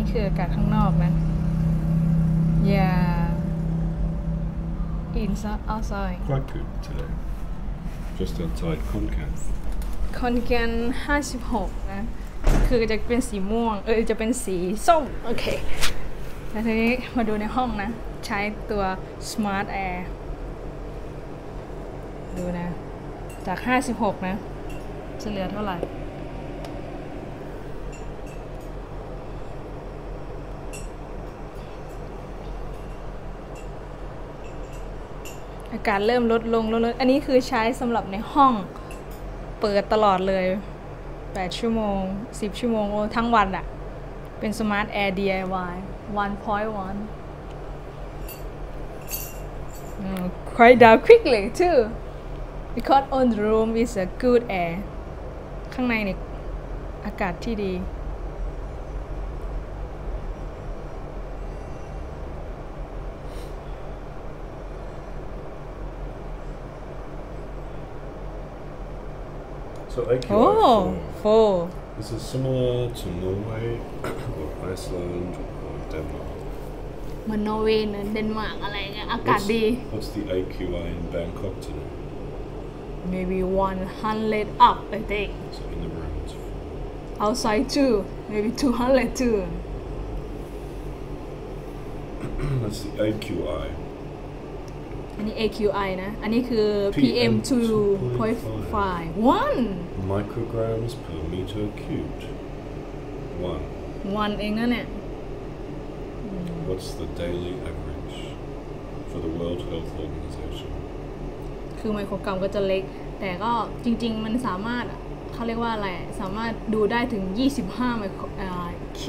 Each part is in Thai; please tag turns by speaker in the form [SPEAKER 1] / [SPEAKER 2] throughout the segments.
[SPEAKER 1] นี่คืออากาศข้างนอกนะ yeah inside outside
[SPEAKER 2] Quite good today. Just outside Concan.
[SPEAKER 1] คอนแกน56 นะ คือจะเป็นสีม่วง เออ จะเป็นสีส้ม โอเค แล้วทีนี้มาดูในห้องนะ ใช้ตัว Smart Air ดูนะ จาก 56 นะ จะเหลือเท่าไหร่ อากาศเริ่มลดลงลดลงอันนี้คือใช้สำหรับในห้องเปิดตลอดเลย 8 ชั่วโมง 10 ชั่วโมงโทั้งวันอะเป็น Smart Air DIY 1.1 quiet down quickly too because on the room is a good air ข้างในเนี่ยอากาศที่ดี
[SPEAKER 2] So AQI
[SPEAKER 1] โอ้
[SPEAKER 2] 4.
[SPEAKER 1] โฟ
[SPEAKER 2] This is similar to Norway or Iceland or Denmark.
[SPEAKER 1] เหมือนนอร์เวย์เนอะเดนมาร์กอะไรเงี้ย อากาศ
[SPEAKER 2] What's,
[SPEAKER 1] ดี
[SPEAKER 2] what's the AQI in Bangkok today?
[SPEAKER 1] maybe 100 up I think
[SPEAKER 2] So in the room it's
[SPEAKER 1] outside too maybe 200 too
[SPEAKER 2] that's the AQI.
[SPEAKER 1] อันนี้ AQI นะ อันนี้คือ PM 2.5 one
[SPEAKER 2] Micrograms per meter cubed. One.
[SPEAKER 1] one เองนะเนี่ย
[SPEAKER 2] What's the daily average for the World Health Organization?
[SPEAKER 1] คือไมโครกรัมก็จะเล็ก แต่ก็จริง ๆ มันสามารถเขาเรียกว่าอะไร สามารถดูได้ถึง 25 ไมโครอ่า Q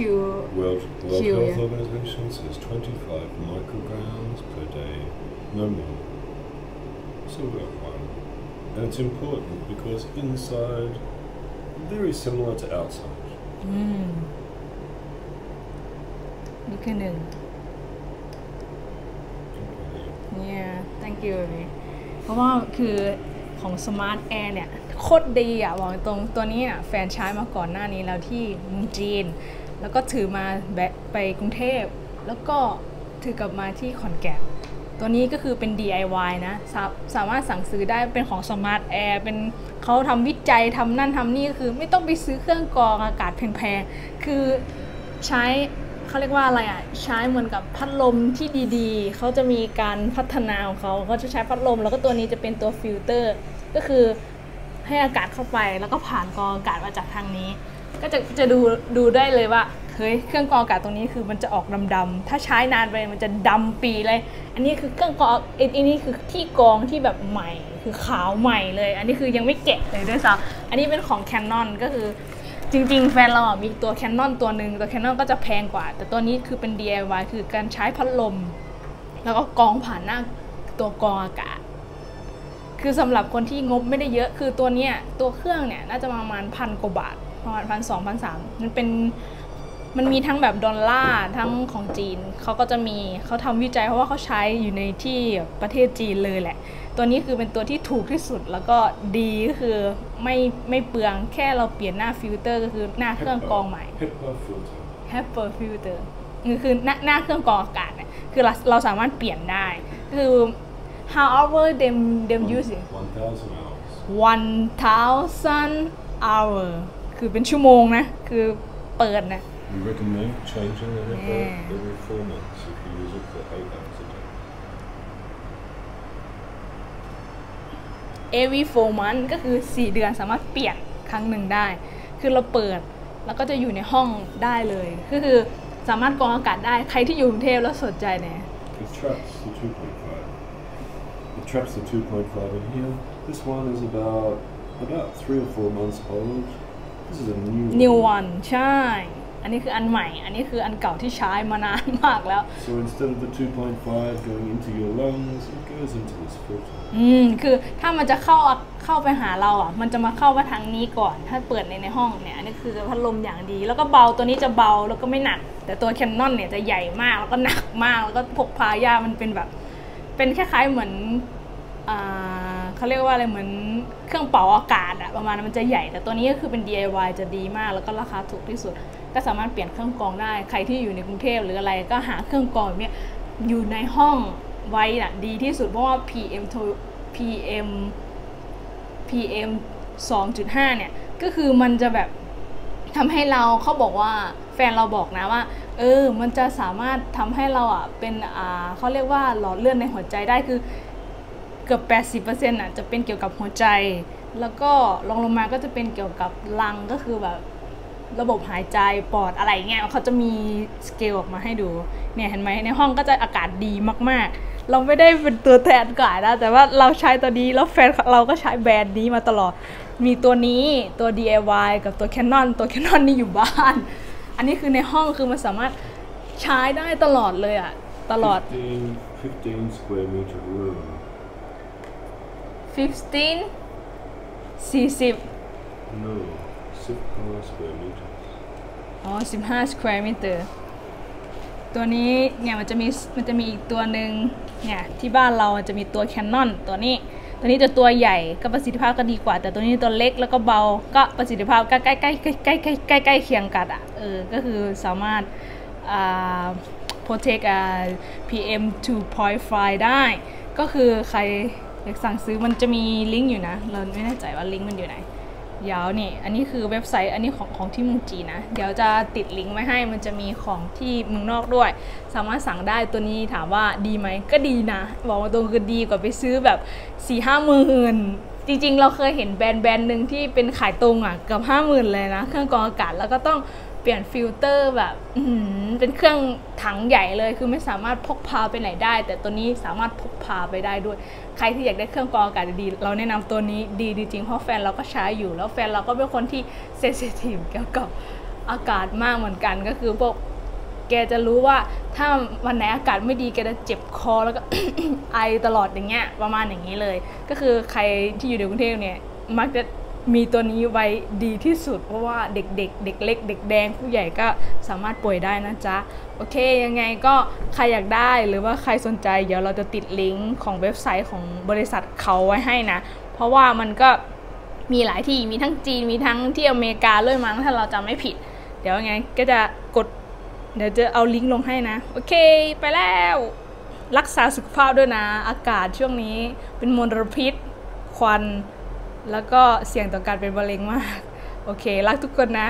[SPEAKER 2] World, World
[SPEAKER 1] Q,
[SPEAKER 2] Health
[SPEAKER 1] yeah.
[SPEAKER 2] Organization says 25 micrograms per day, no more. So we got one. And it's important because inside, very similar to outside.
[SPEAKER 1] อืมนี่คือหนึ่ง yeah thank you เลยเพราะว่าคือของ Smart Air เนี่ย โคตรดีอะบอกตรงตัวนี้อะแฟนใช้มาก่อนหน้านี้แล้วที่เมืองจีน แล้วก็ถือมาแบะไปกรุงเทพ แล้วก็ถือกลับมาที่ขอนแก่น ตัวนี้ก็คือเป็น DIY นะสาสามารถสั่งซื้อได้เป็นของ Smart Air เป็นเขาทำวิจัยทำนั่นทำนี่ก็คือ ไม่ต้องไปซื้อเครื่องกรองอากาศแพงๆ คือใช้เขาเรียกว่าอะไรอะ ใช้เหมือนกับพัดลมที่ดีๆ เขาจะมีการพัฒนาของเขาเขาจะใช้พัดลม แล้วก็ตัวนี้จะเป็นตัวฟิลเตอร์ ก็คือให้อากาศเข้าไปแล้วก็ผ่านกรองอากาศมาจากทางนี้ ก็จะจะดูดูได้เลยว่า เฮ้ยเครื่องกรองอากาศตรงนี้คือมันจะออกดำๆถ้าใช้นานไปมันจะดำปีเลย อันนี้คือเครื่องกรองอันนี้คือที่กรองที่แบบใหม่ คือขาวใหม่เลย อันนี้คือยังไม่แกะเลยด้วยซ้ำอันนี้เป็นของ Canon ก็คือจริงๆ แฟนเราอะมีตัว Canon ตัวหนึ่งตัว Canon ก็จะแพงกว่า แต่ตัวนี้คือเป็น DIY คือการใช้พัดลม แล้วก็กรองผ่านหน้าตัวกรองอากาศ คือสำหรับคนที่งบไม่ได้เยอะคือตัวเนี้ยตัวเครื่องเนี่ยน่าจะประมาณพันกว่าบาทประมาณพันสองพันสามมันเป็น มันมีทั้งแบบดอลลาร์ทั้งของจีนเขาก็จะมีเขาทำวิจัยเพราะว่าเขาใช้อยู่ในที่ประเทศจีนเลยแหละ ตัวนี้คือเป็นตัวที่ถูกที่สุดแล้วก็ดีก็คือไม่ไม่เปลืองแค่เราเปลี่ยนหน้าฟิลเตอร์ก็คือหน้าเครื่องกรองใหม่
[SPEAKER 2] HEPA filter.
[SPEAKER 1] HEPA filter คือคือหน้าหน้าเครื่องกรองอากาศเนี่ยคือเราเราสามารถเปลี่ยนได้คือ however them them use it
[SPEAKER 2] 1,000 hours.
[SPEAKER 1] 1,000 hour คือเป็นชั่วโมงนะ คือเปิดนะ
[SPEAKER 2] We recommend changing the HEPA
[SPEAKER 1] Yeah.
[SPEAKER 2] every four months if you use it for eight hours a day.
[SPEAKER 1] every four month ก็คือ 4 เดือนสามารถเปลี่ยนครั้งหนึ่งได้ คือเราเปิดแล้วก็จะอยู่ในห้องได้เลย ก็คือสามารถกรองอากาศได้ ใครที่อยู่กรุงเทพแล้วสนใจเนี่ย
[SPEAKER 2] It traps the 2.5. It traps the 2.5 in here. This one is about about three or four months old. This is a new
[SPEAKER 1] new one ใช่ อันนี้คืออันใหม่ อันนี้คืออันเก่าที่ใช้มานานมากแล้ว
[SPEAKER 2] So instead of the 2.5 going into your lungs, it goes into this filter.
[SPEAKER 1] อืมคือถ้ามันจะเข้าเข้าไปหาเราอะ มันจะมาเข้ามาทางนี้ก่อน ถ้าเปิดในในห้องเนี่ย อันนี้คือพัดลมอย่างดี แล้วก็เบาตัวนี้จะเบาแล้วก็ไม่หนัก แต่ตัวแคนนอนเนี่ยจะใหญ่มากแล้วก็หนักมาก แล้วก็พกพายากมันเป็นแบบ เป็นคล้ายๆเหมือนอ่า เขาเรียกว่าอะไรเหมือนเครื่องเป่าอากาศอะประมาณนั้นมันจะใหญ่ แต่ตัวนี้ก็คือเป็น DIY จะดีมากแล้วก็ราคาถูกที่สุด ก็สามารถเปลี่ยนเครื่องกรองได้ ใครที่อยู่ในกรุงเทพหรืออะไรก็หาเครื่องกรองเนี้ยอยู่ในห้องไว้น่ะดีที่สุดเพราะว่า PM PM PM 2.5 เนี่ย ก็คือมันจะแบบทำให้เราเขาบอกว่าแฟนเราบอกนะว่าเออ มันจะสามารถทำให้เราอะเป็นอ่าเขาเรียกว่าหลอดเลือดในหัวใจได้คือ กือบ 80%อะจะเป็นเกี่ยวกับหัวใจ แล้วก็ลองลงมาก็จะเป็นเกี่ยวกับลังก็คือแบบระบบหายใจปอดอะไรเงี้ยเขาจะมีสเกลออกมาให้ดูเนี่ยเห็นไหมในห้องก็จะอากาศดีมากๆ เราไม่ได้เป็นตัวแทนก่ายนะแต่ว่าเราใช้ตัวนี้แล้วแฟนเราก็ใช้แบรนด์นี้มาตลอด มีตัวนี้ตัว DIY กับตัว Canon ตัว Canon นี่อยู่บ้าน อันนี้คือในห้องคือมันสามารถใช้ได้ตลอดเลยอะตลอด
[SPEAKER 2] 15, 15 square meter room.
[SPEAKER 1] 15 40
[SPEAKER 2] No, 15 square meters.
[SPEAKER 1] อ๋อ 15 square meter ตัวนี้เนี่ยมันจะมีมันจะมีอีกตัวหนึ่งเนี่ยที่บ้านเรามันจะมีตัว Canon ตัวนี้ ตัวนี้จะตัวใหญ่ก็ประสิทธิภาพก็ดีกว่า แต่ตัวนี้ตัวเล็กแล้วก็เบาก็ประสิทธิภาพก็ใกล้ใกล้ใกล้ใกล้ใกล้ใกล้ใกล้เคียงกันอะเออก็คือสามารถอ่า protect อ่า PM 2.5 ได้ ก็คือใคร อยากสั่งซื้อมันจะมีลิงก์อยู่นะ เราไม่แน่ใจว่าลิงก์มันอยู่ไหน เดี๋ยวนี่อันนี้คือเว็บไซต์อันนี้ของของที่เมืองจีนนะ เดี๋ยวจะติดลิงก์ไว้ให้มันจะมีของที่เมืองนอกด้วย สามารถสั่งได้ตัวนี้ถามว่าดีไหมก็ดีนะ บอกว่าตรงคือดีกว่าไปซื้อแบบ4ี่ห้าหมื่นจริงๆ เราเคยเห็นแบรนด์แบรนด์หนึ่งที่เป็นขายตรงอะเกือบห้าหมื่นเลยนะ เครื่องกรองอากาศแล้วก็ต้อง เปลี่ยนฟิลเตอร์แบบเป็นเครื่องถังใหญ่เลย คือไม่สามารถพกพาไปไหนได้ แต่ตัวนี้สามารถพกพาไปได้ด้วย ใครที่อยากได้เครื่องกรองอากาศดีๆเราแนะนำตัวนี้ดีจริงเพราะแฟนเราก็ใช้อยู่แล้วแฟนเราก็เป็นคนที่เซนซิทีฟเกี่ยวกับอากาศมากเหมือนกันก็คือพวกแกจะรู้ว่าถ้าวันไหนอากาศไม่ดีแกจะเจ็บคอแล้วก็ ไอตลอดอย่างเงี้ยประมาณอย่างนี้เลย ก็คือใครที่อยู่ในกรุงเทพเนี่ยมักจะ มีตัวนี้ไว้ดีที่สุด เพราะว่าเด็กๆเด็กเล็ก เด็กแดงผู้ใหญ่ก็สามารถป่วยได้นะจ๊ะ โอเคยังไงก็ใครอยากได้หรือว่าใครสนใจ เดี๋ยวเราจะติดลิงก์ของเว็บไซต์ของบริษัทเขาไว้ให้นะ เพราะว่ามันก็มีหลายที่มีทั้งจีนมีทั้งที่อเมริกาด้วยมั้งถ้าเราจำไม่ผิด เดี๋ยวยังไงก็จะกดเดี๋ยวจะเอาลิงก์ลงให้นะ โอเคไปแล้ว รักษาสุขภาพด้วยนะ อากาศช่วงนี้เป็นมลพิษควัน แล้วก็เสี่ยงต่อการเป็นมะเร็งมาก โอเค รักทุกคนนะ